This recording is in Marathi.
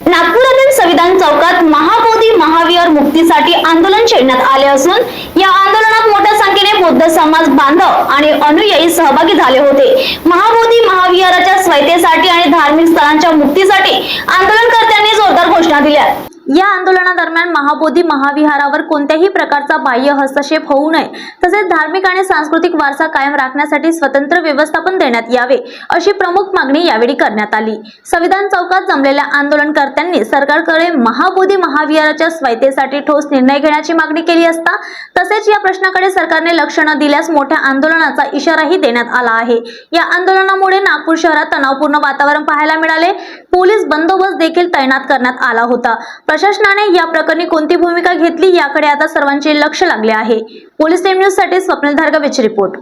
नागपुरातील संविधान चौकात महाबोधी महावीर मुक्तीसाठी आंदोलन छेडण्यात आले असून या आंदोलनात मोठ्या संख्येने बौद्ध समाज बांधव आणि अनुयायी सहभागी झाले होते. महाबोधी महाविहाराच्या स्वयतेसाठी आणि धार्मिक स्थळांच्या मुक्तीसाठी आंदोलनकर्त्यांनी जोरदार घोषणा दिल्या. या आंदोलनादरम्यान महाबोधी महाविहारावर कोणत्याही प्रकारचा बाह्य हस्तक्षेप होऊ नये तसेच धार्मिक आणि सांस्कृतिक वारसा कायम राखण्यासाठी स्वतंत्र व्यवस्थापन देण्यात यावे अशी प्रमुख मागणी यावेळी करण्यात आली. संविधान चौकात जमलेल्या आंदोलनकर्त्यांनी सरकारकडे महाबोधी महाविहाराच्या स्वायतेसाठी ठोस निर्णय घेण्याची मागणी केली असता तसेच या प्रश्नाकडे सरकारने लक्ष न दिल्यास मोठ्या आंदोलनाचा इशाराही देण्यात आला आहे. या आंदोलनामुळे नागपूर शहरात तणावपूर्ण वातावरण पाहायला मिळाले. पोलीस बंदोबस्त देखील तैनात करण्यात आला होता. प्रशासनाने या प्रकरणी कोणती भूमिका घेतली याकडे आता सर्वांचे लक्ष लागले आहे. पोलीस न्यूजसाठी स्वप्नील धारगवेची रिपोर्ट.